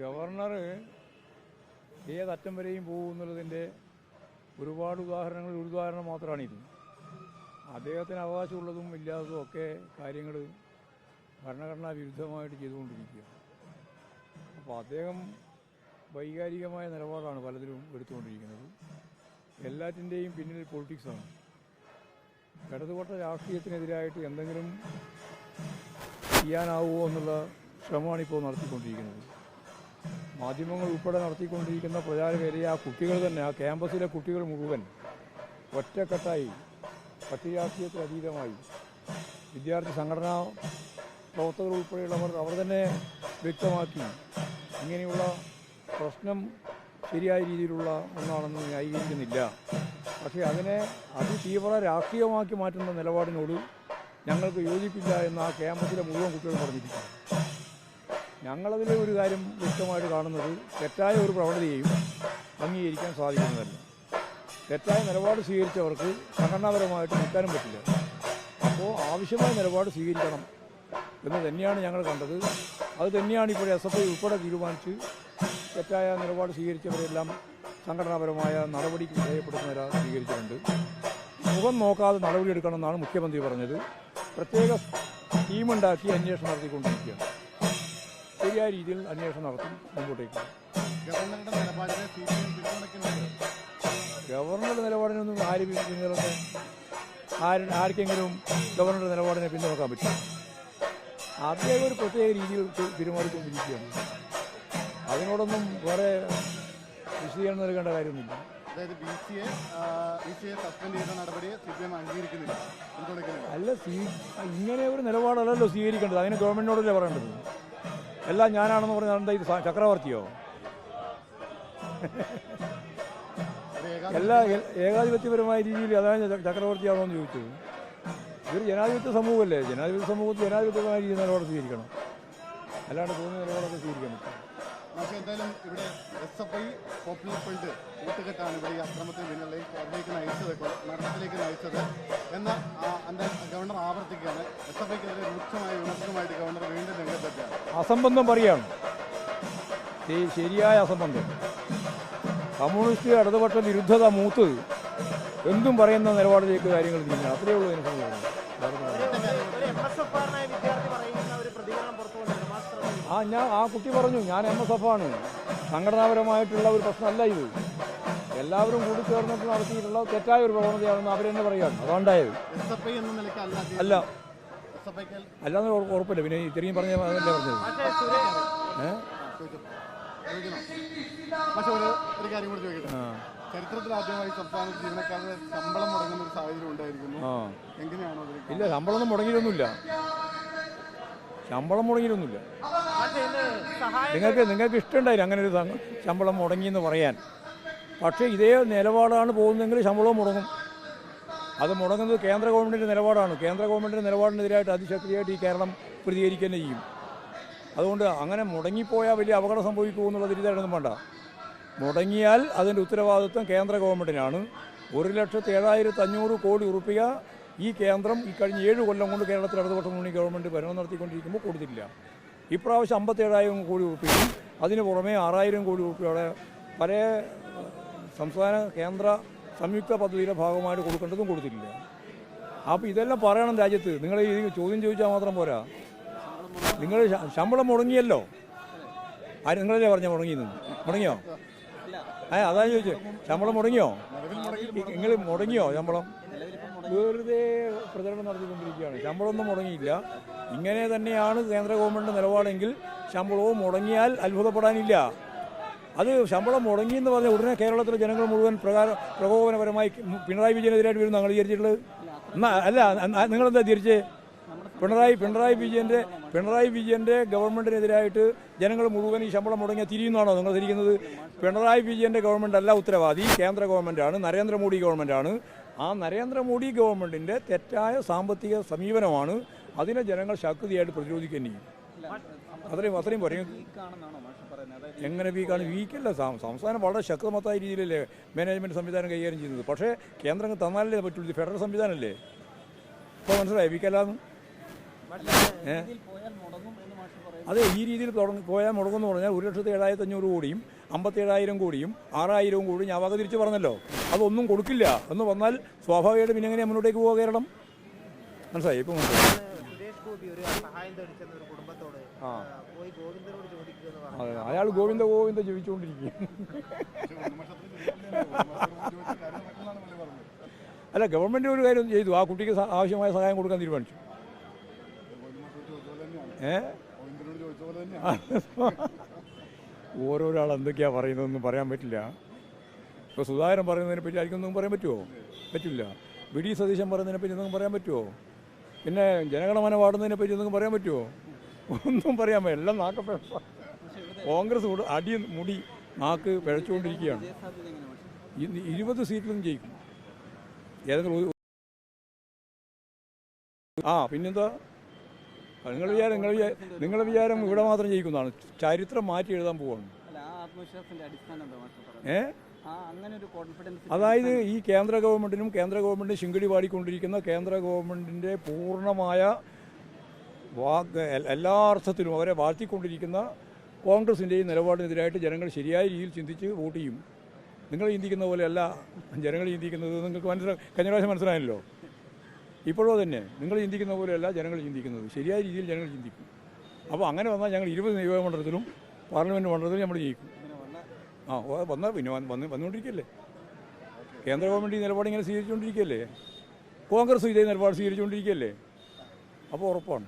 Governor ഏതറ്റം വരെയും പോകും എന്നുള്ളതിന്റെ ഒരുപാട് ഉദാഹരണങ്ങൾ ഒരു ഉദാഹരണം മാത്രമാണിത് അദ്ദേഹത്തിന് അവകാശമുള്ളതും ഇല്ലാത്തതും ഒക്കെ കാര്യങ്ങൾ ഭരണഘടനാ വിരുദ്ധമായിട്ട് ചെയ്തുകൊണ്ടിരിക്കുക അപ്പോൾ അദ്ദേഹം വൈകാരികമായ നിലപാടാണ് പലതിലും എടുത്തുകൊണ്ടിരിക്കുന്നത്. എല്ലാറ്റിന്റെയും പിന്നിൽ പൊളിറ്റിക്സാണ് ഇടതുപക്ഷ രാഷ്ട്രീയത്തിനെതിരായിട്ട് എന്തെങ്കിലും ചെയ്യാനാവുമോ എന്നുള്ള ശ്രമമാണ് ഇപ്പോൾ നടത്തിക്കൊണ്ടിരിക്കുന്നത്. മാധ്യമങ്ങൾ ഉൾപ്പെടെ നടത്തിക്കൊണ്ടിരിക്കുന്ന പ്രചാരവേലയെ ആ കുട്ടികൾ തന്നെ ആ ക്യാമ്പസിലെ കുട്ടികൾ മുഴുവൻ ഒറ്റക്കെട്ടായി കക്ഷി രാഷ്ട്രീയത്തിൽ അതീതമായി. വിദ്യാർത്ഥി സംഘടനാ പ്രവർത്തകർ ഉൾപ്പെടെയുള്ളവർ അവർ തന്നെ വ്യക്തമാക്കി ഇങ്ങനെയുള്ള പ്രശ്നം ശരിയായ രീതിയിലുള്ള ഒന്നാണെന്ന് ന്യായീകരിക്കുന്നില്ല. പക്ഷേ അതിനെ അതിതീവ്ര രാഷ്ട്രീയമാക്കി മാറ്റുന്ന നിലപാടിനോട് ഞങ്ങൾക്ക് യോജിപ്പില്ല എന്ന് ആ ക്യാമ്പസിലെ മുഴുവൻ കുട്ടികൾ പറഞ്ഞിരിക്കുന്നു. ഞങ്ങളതിൽ ഒരു കാര്യം വ്യക്തമായിട്ട് കാണുന്നത് തെറ്റായ ഒരു പ്രവണതയെയും അംഗീകരിക്കാൻ സാധിക്കുന്നതല്ല. തെറ്റായ നിലപാട് സ്വീകരിച്ചവർക്ക് സംഘടനാപരമായിട്ട് നിൽക്കാനും പറ്റില്ല. അപ്പോൾ ആവശ്യമായ നിലപാട് സ്വീകരിക്കണം എന്ന് തന്നെയാണ് ഞങ്ങൾ കണ്ടത്. അത് തന്നെയാണ് ഇപ്പോൾ എസ് എഫ് ഐ ഉൾപ്പെടെ തീരുമാനിച്ച് തെറ്റായ നിലപാട് സ്വീകരിച്ചവരെല്ലാം സംഘടനാപരമായ നടപടിക്ക് വിധേയപ്പെടുത്തുന്നവരെ സ്വീകരിച്ചിട്ടുണ്ട്. മുഖം നോക്കാതെ നടപടിയെടുക്കണമെന്നാണ് മുഖ്യമന്ത്രി പറഞ്ഞത്. പ്രത്യേക ടീമുണ്ടാക്കി അന്വേഷണം നടത്തിക്കൊണ്ടിരിക്കുകയാണ്. ശരിയായ രീതിയിൽ അന്വേഷണം നടത്തി മുമ്പോട്ടേക്ക്. ഗവർണറുടെ നിലപാടിനെ സി പി എം പിന്തുണയ്ക്കുന്നുണ്ട്. ഗവർണറുടെ നിലപാടിനൊന്നും ആര് ആര് ആർക്കെങ്കിലും ഗവർണറുടെ നിലപാടിനെ പിന്തുണക്കാൻ പറ്റും അദ്ദേഹം ഒരു പ്രത്യേക രീതിയിൽ പെരുമാറിക്കൊണ്ടിരിക്കുകയാണ്. അതിനോടൊന്നും വേറെ വിശദീകരണം നൽകേണ്ട കാര്യമൊന്നുമില്ല. അതായത് B C A B C A suspend ചെയ്ത നടപടിയെ സി പി എം അംഗീകരിക്കുന്നില്ല പിന്തുണയ്ക്കുന്നില്ല. അല്ല സ്വീ ഇങ്ങനെ ഒരു നിലപാടല്ലല്ലോ സ്വീകരിക്കേണ്ടത്. അതിന് ഗവൺമെന്റിനോടല്ലേ പറയേണ്ടത്? എല്ലാം ഞാനാണെന്ന് പറഞ്ഞാൽ എന്താ ഇത് ചക്രവർത്തിയോ? എല്ലാ ഏകാധിപത്യപരമായ രീതിയിൽ അതാണ് ചക്രവർത്തിയാണോ എന്ന് ചോദിച്ചു. ഇതൊരു ജനാധിപത്യ സമൂഹമല്ലേ? ജനാധിപത്യ സമൂഹത്തിൽ ജനാധിപത്യപരമായ രീതിയിൽ നിലപാട് സ്വീകരിക്കണം. അല്ലാണ്ട് തോന്നിയ നിലപാടൊക്കെ സ്വീകരിക്കാൻ പറ്റും. പക്ഷേ എന്തായാലും ഇവിടെ S F I popular front കൂട്ടുകെട്ടാണ് ഇവിടെ ഈ അക്രമത്തിന് പിന്നിലെ കോടതിയിലേക്ക് നയിച്ചത് മരണത്തിലേക്ക് നയിച്ചത്. എന്ന ആ, ഗവർണർ ആവർത്തിക്കുകയാണ്. എസ് എഫ് ഐക്കെതിരെ രൂക്ഷമായ വിമർശനമായിട്ട് ഗവർണർ വീണ്ടും രംഗത്തെത്തുകയാണ്. അസംബന്ധം പറയാണ്. ശരിയായ അസംബന്ധം. കമ്മ്യൂണിസ്റ്റ് ഇടതുപക്ഷ വിരുദ്ധത മൂത്ത് എന്തും പറയുന്ന നിലപാടിലേക്ക് കാര്യങ്ങൾ നീങ്ങുക അത്രയേ ഉള്ളൂ എനിക്ക് ഞാൻ ആ കുട്ടി പറഞ്ഞു ഞാൻ എം എസ് എഫ് ആണ്. സംഘടനാപരമായിട്ടുള്ള ഒരു പ്രശ്നമല്ല ഇത്. എല്ലാവരും കൂടി ചേർന്നിട്ട് നടത്തിയിട്ടുള്ള തെറ്റായ ഒരു പ്രവണതയാണെന്ന് അവരെന്നെ പറയുകയാണ്. അതുകൊണ്ടായത്. അല്ല അല്ല. എസ് എഫ് ഐക്ക് അല്ലാതെ ഉറ- ഉറപ്പില്ല. പിന്നെ ഇത്രയും പറഞ്ഞ അതല്ലേ പറഞ്ഞത്? പക്ഷേ സുരേഷ് ഏഹ് പക്ഷെ ഒരു ഒരു കാര്യം കൂടി ചോദിക്കട്ടെ. ചരിത്രത്തിൽ ആദ്യമായി സംസ്ഥാനത്ത് ജീവനക്കാരുടെ ശമ്പളം മുടങ്ങുന്ന ഒരു സാഹചര്യം ഉണ്ടായിരിക്കുന്നു എങ്ങനെയാണോ ഇല്ല മുടങ്ങിയിട്ടൊന്നുമില്ല. ശമ്പളം മുടങ്ങിയിട്ടൊന്നുമില്ല. പക്ഷേ ഇന്ന് സഹായ നിങ്ങൾക്ക് നിങ്ങൾക്ക് ഇഷ്ടമുണ്ടായില്ല അങ്ങനെ ഒരു ശമ്പളം മുടങ്ങി എന്ന് പറയാൻ. പക്ഷേ ഇതേ നിലപാടാണ് പോകുന്നതെങ്കിൽ ശമ്പളവും മുടങ്ങും. അത് മുടങ്ങുന്നത് കേന്ദ്ര ഗവൺമെന്റിന്റെ നിലപാടാണ്. കേന്ദ്ര ഗവൺമെന്റിന്റെ നിലപാടിനെതിരായിട്ട് അതിശക്തിയായിട്ട് ഈ കേരളം പ്രതികരിക്കുക തന്നെ ചെയ്യും. അതുകൊണ്ട് അങ്ങനെ മുടങ്ങിപ്പോയാൽ വലിയ അപകടം സംഭവിക്കുമെന്നുള്ള തിരിതായിട്ടൊന്നും വേണ്ട. മുടങ്ങിയാൽ അതിന്റെ ഉത്തരവാദിത്വം കേന്ദ്ര ഗവൺമെന്റിനാണ് ഒരു ലക്ഷത്തി ഏഴായിരത്തി അഞ്ഞൂറ് കോടി ഉറുപ്പിക ഈ കേന്ദ്രം ഈ കഴിഞ്ഞ ഏഴ് കൊല്ലം കൊണ്ട് കേരളത്തിൽ ഇടതുപക്ഷ മുന്നണി ഗവൺമെന്റ് ഭരണം നടത്തിക്കൊണ്ടിരിക്കുമ്പോൾ കൊടുത്തിട്ടില്ല. ഇപ്രാവശ്യം അമ്പത്തേഴായിരം കോടി ഉറുപ്പികയും അതിന് പുറമെ ആറായിരം കോടി ഉറുപ്പികയുടെ പല സംസ്ഥാന കേന്ദ്ര സംയുക്ത പദ്ധതിയുടെ ഭാഗമായിട്ട് കൊടുക്കേണ്ടതും കൊടുത്തിട്ടില്ല. അപ്പോൾ ഇതെല്ലാം പറയണം രാജ്യത്ത്. നിങ്ങൾ ഈ ചോദ്യം ചോദിച്ചാൽ മാത്രം പോരാ. നിങ്ങൾ ശമ്പളം മുടങ്ങിയല്ലോ. ആര് നിങ്ങളല്ലേ പറഞ്ഞ മുടങ്ങിയെന്ന്? മുടങ്ങിയോ? ഏ അതാ ചോദിച്ചത് ശമ്പളം മുടങ്ങിയോ? നിങ്ങൾ മുടങ്ങിയോ ശമ്പളം? വെറുതെ പ്രചരണം നടത്തിക്കൊണ്ടിരിക്കുകയാണ്. ശമ്പളമൊന്നും മുടങ്ങിയില്ല. ഇങ്ങനെ തന്നെയാണ് കേന്ദ്ര ഗവൺമെന്റ് നിലപാടെങ്കിൽ ശമ്പളവും മുടങ്ങിയാൽ അത്ഭുതപ്പെടാനില്ല. അത് ശമ്പളം മുടങ്ങി എന്ന് പറഞ്ഞ ഉടനെ കേരളത്തിലെ ജനങ്ങൾ മുഴുവൻ പ്രകാര പ്രകോപനപരമായി പിണറായി വിജയനെതിരായിട്ട് വരും നിങ്ങൾ വിചാരിച്ചിട്ടുള്ളത്? എന്നാ അല്ല നിങ്ങളെന്താ തിരിച്ച് പിണറായി പിണറായി വിജയന്റെ പിണറായി വിജയന്റെ ഗവൺമെന്റിനെതിരായിട്ട് ജനങ്ങൾ മുഴുവൻ ഈ ശമ്പളം മുടങ്ങിയ തിരിയുന്നതാണോ നിങ്ങൾ തിരിക്കുന്നത് പിണറായി വിജയന്റെ ഗവൺമെന്റ് അല്ല ഉത്തരവാദി. കേന്ദ്ര ഗവൺമെന്റാണ് നരേന്ദ്രമോദി ഗവൺമെന്റാണ്. ആ നരേന്ദ്രമോദി ഗവൺമെന്റിന്റെ തെറ്റായ സാമ്പത്തിക സമീപനമാണ് അതിനെ ജനങ്ങൾ ശക്തിയായിട്ട് പ്രതിരോധിക്കുകയും ചെയ്യും. അത്രയും അത്രയും പറയും. എങ്ങനെ വീക്കാണ് വീക്കല്ല സംസ്ഥാനം വളരെ ശക്തമത്തായ രീതിയിലല്ലേ മാനേജ്മെന്റ് സംവിധാനം കൈകാര്യം ചെയ്യുന്നത്. പക്ഷേ കേന്ദ്രം തന്നാലല്ലേ പറ്റുള്ളൂ. ഫെഡറൽ സംവിധാനമല്ലേ? ഇപ്പോൾ മനസ്സിലായി? വീക്കല്ലാന്ന് അതെ അത് ഈ രീതിയിൽ തുടങ്ങി പോയാൽ മുടങ്ങുമെന്ന് പറഞ്ഞാൽ ഒരു ലക്ഷത്തി ഏഴായിരത്തി അഞ്ഞൂറ് കോടിയും അമ്പത്തേഴായിരം കോടിയും ആറായിരവും കോടിയും ഞാൻ വക തിരിച്ചു പറഞ്ഞല്ലോ. അതൊന്നും കൊടുക്കില്ല. എന്ന് വന്നാൽ സ്വാഭാവികമായിട്ടും പിന്നെ എങ്ങനെ മുന്നോട്ടേക്ക് പോവുക കേരളം? മനസ്സിലായി? ഇപ്പം മനസ്സിലായി? സുരേഷ് ഗോപി ഒരു സഹായം ഒരു കുടുംബത്തോട് ആ. ആ, പോയി ഗോവിന്ദനോട് ചോദിക്കുക എന്ന് പറഞ്ഞു. അതെ, അയാൾ ഗോവിന്ദ ഗോവിന്ദ ജീവിച്ചുകൊണ്ടിരിക്കും അല്ല ഗവൺമെന്റ് ഒരു കാര്യം ചെയ്തു. ആ കുട്ടിക്ക് ആവശ്യമായ സഹായം കൊടുക്കാൻ തീരുമാനിച്ചു. ഏ? ഓരോരാൾ എന്തൊക്കെയാ പറയുന്നതെന്നും പറയാൻ പറ്റില്ല. ഇപ്പോൾ സുധാകരൻ പറയുന്നതിനെ പറ്റി ആയിരിക്കും ഒന്നും പറയാൻ പറ്റുമോ പറ്റില്ല. വി ഡി സതീശൻ പറയുന്നതിനെ പറ്റി എന്തെങ്കിലും പറയാൻ പറ്റുമോ പിന്നെ ജനഗണമന പാടുന്നതിനെ പറ്റി എന്തെങ്കിലും പറയാൻ പറ്റുമോ ഒന്നും പറയാൻ പറ്റില്ല എല്ലാം നാക്കപ്പഴ കോൺഗ്രസ് അടി മുടി നാക്ക് പിഴച്ചുകൊണ്ടിരിക്കുകയാണ്. ഇന്ന് ഇരുപത് സീറ്റിലും ജയിക്കും. ഏതെങ്കിലും ആ പിന്നെന്താ? നിങ്ങൾ വിചാരം നിങ്ങൾ നിങ്ങൾ വിചാരം ഇവിടെ മാത്രം ജയിക്കുന്നതാണ്. ചരിത്രം മാറ്റി എഴുതാൻ പോവാണ്. ഏ? അതായത് ഈ കേന്ദ്ര ഗവൺമെന്റിനും കേന്ദ്ര ഗവൺമെന്റിനും ശിങ്കടി പാടിക്കൊണ്ടിരിക്കുന്ന കേന്ദ്ര ഗവൺമെന്റിന്റെ പൂർണമായ വാക്ക് എല്ലാ അർത്ഥത്തിലും അവരെ വാഴ്ത്തിക്കൊണ്ടിരിക്കുന്ന കോൺഗ്രസിന്റെയും നിലപാടിനെതിരായിട്ട് ജനങ്ങൾ ശരിയായ രീതിയിൽ ചിന്തിച്ച് വോട്ട് ചെയ്യും. നിങ്ങൾ ചിന്തിക്കുന്ന പോലെയല്ല ജനങ്ങൾ ചിന്തിക്കുന്നത്. നിങ്ങൾക്ക് മനസ്സിലാ കഴിഞ്ഞ പ്രാവശ്യം മനസ്സിലായല്ലോ? ഇപ്പോഴോ തന്നെ നിങ്ങൾ ചിന്തിക്കുന്ന പോലെയല്ല ജനങ്ങൾ ചിന്തിക്കുന്നത്. ശരിയായ രീതിയിൽ ജനങ്ങൾ ചിന്തിക്കും. അപ്പോൾ അങ്ങനെ വന്നാൽ ഞങ്ങൾ ഇരുപത് നിയമമണ്ഡലത്തിലും പാർലമെന്റ് മണ്ഡലത്തിലും നമ്മൾ ജയിക്കും. ആ വന്നാൽ പിന്നെ വന്ന് വന്ന് വന്നുകൊണ്ടിരിക്കുകയല്ലേ കേന്ദ്ര ഗവൺമെന്റ് ഈ നിലപാട് ഇങ്ങനെ സ്വീകരിച്ചുകൊണ്ടിരിക്കുകയല്ലേ കോൺഗ്രസ് ഇതേ നിലപാട് സ്വീകരിച്ചുകൊണ്ടിരിക്കുകയല്ലേ അപ്പോൾ ഉറപ്പാണ്.